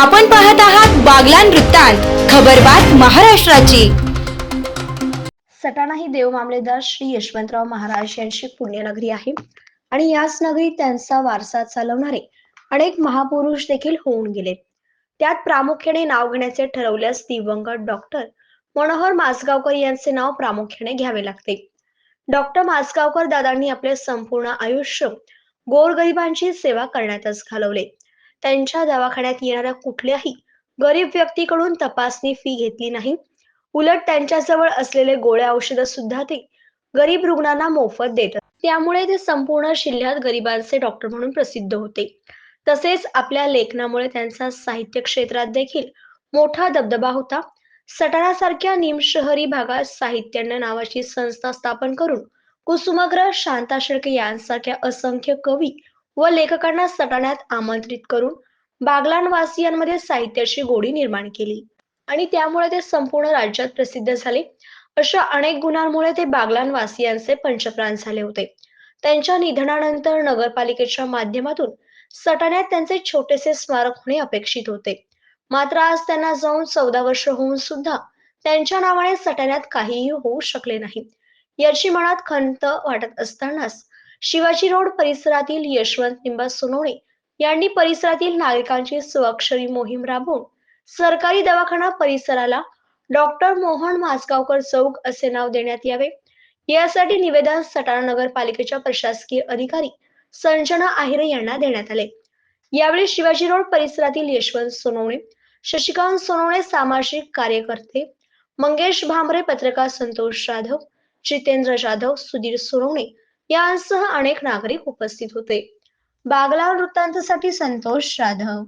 आपण पाहत आहात बागलान वृत्तांत खबरबात महाराष्ट्राची. सटाणा ही देव मामलेदार श्री यशवंतराव महाराज यांची पुण्यनगरी आहे. आणि याच नगरीत त्यांचा वारसा चालवणारे अनेक महापुरुष देखील होऊन गेले. त्यात प्रामुख्याने नाव घेण्याचे ठरवल्यास दिवंगत डॉक्टर मनोहर माजगावकर यांचे नाव प्रामुख्याने घ्यावे लागते. डॉक्टर माजगावकर दादांनी आपले संपूर्ण आयुष्य गोरगरिबांची सेवा करण्यातच घालवले. त्यांच्या दवाखान्यात येणाऱ्या कुठल्याही गरीब व्यक्तीकडून तपासणी फी घेतली नाही. उलट त्यांच्याजवळ असलेले गोळ्या औषधं सुद्धा ते गरीब रुग्णांना मोफत देतात. त्यामुळे ते संपूर्ण जिल्ह्यात गरिबांचे डॉक्टर म्हणून प्रसिद्ध होते. तसेच आपल्या लेखनामुळे त्यांचा साहित्य क्षेत्रात देखील मोठा दबदबा होता. सटाणासारख्या निमशहरी भागात साहित्यान्न नावाची संस्था स्थापन करून कुसुमाग्रज शांता शेळके यांसारख्या असंख्य कवी व लेखकांना सटाण्यात आमंत्रित करून बागलानवासियांमध्ये साहित्याची गोडी निर्माण केली. आणि त्यामुळे ते संपूर्ण राज्यात प्रसिद्ध झाले. अशा अनेक गुणांमुळे ते बागलानवासियांचे पंचप्राण झाले होते. त्यांच्या निधनानंतर नगरपालिकेच्या माध्यमातून सटाण्यात त्यांचे छोटेसे स्मारक होणे अपेक्षित होते. मात्र आज त्यांना जाऊन चौदा वर्ष होऊन सुद्धा त्यांच्या नावाने सटाण्यात काहीही होऊ शकले नाही. याची मनात खंत वाटत असतानाच शिवाजी रोड परिसरातील यशवंत निंबा सोनवणे यांनी परिसरातील नागरिकांची स्वाक्षरी मोहीम राबवून सरकारी दवाखाना परिसराला डॉक्टर मोहन माजगावकर चौक असे नाव देण्यात यावे. यासाठी निवेदन सटाणा नगरपालिकेच्या प्रशासकीय अधिकारी संजना आहिरे यांना देण्यात आले. यावेळी शिवाजी रोड परिसरातील यशवंत सोनवणे शशिकांत सोनवणे सामाजिक कार्यकर्ते मंगेश भांबरे पत्रकार संतोष जाधव जितेंद्र जाधव सुधीर सोनवणे यांसह अनेक नागरिक उपस्थित होते. बागला वृत्तांतसाठी संतोष जाधव